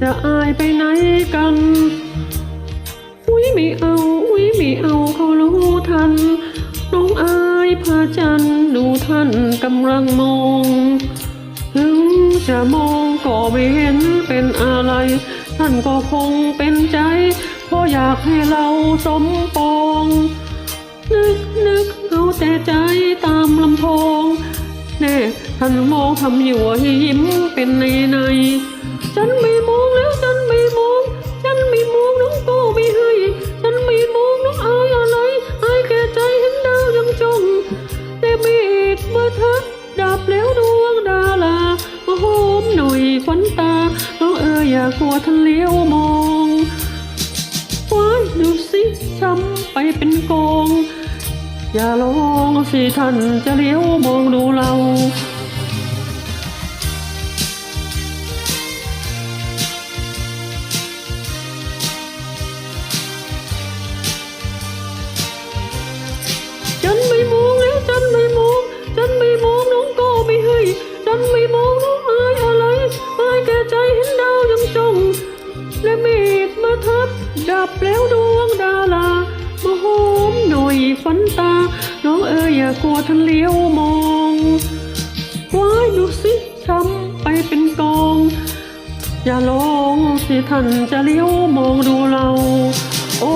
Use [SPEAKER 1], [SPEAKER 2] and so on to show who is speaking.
[SPEAKER 1] จะอายไปไหนกัน อุ้ยไม่เอา อุ้ยไม่เอาเขารู้ทัน น้องอายพระจันทร์ดูท่านกำลังมอง ถึงจะมองก็ไม่เห็นเป็นอะไร ท่านก็คงเป็นใจ เพราะอยากให้เราสมปอง นึกนึกเอาแต่ใจตามลำโพงแน่ท่านมองทำอยู่ให้ยิ้มเป็นในในฉันไม่ อย่ากลัวท่านเลี้ยวมองว้ายดูสิช้ำไปเป็นกอง อย่าลองสิท่านจะเลี้ยวมองดูเราฉันไม่มองแล้วฉันไม่มองฉันไม่มองน้องก็ไม่ให้ฉันไม่มอง และเมฆมาทับ ดับแล้วดวงดารามาหอมหน่อยฝันตา น้องเอ๋ยอย่ากลัวท่านเลี้ยวมองว้ายดูสิช้ำไปเป็นกอง อย่าลองสิท่านจะเลี้ยวมองดูเรา โอ้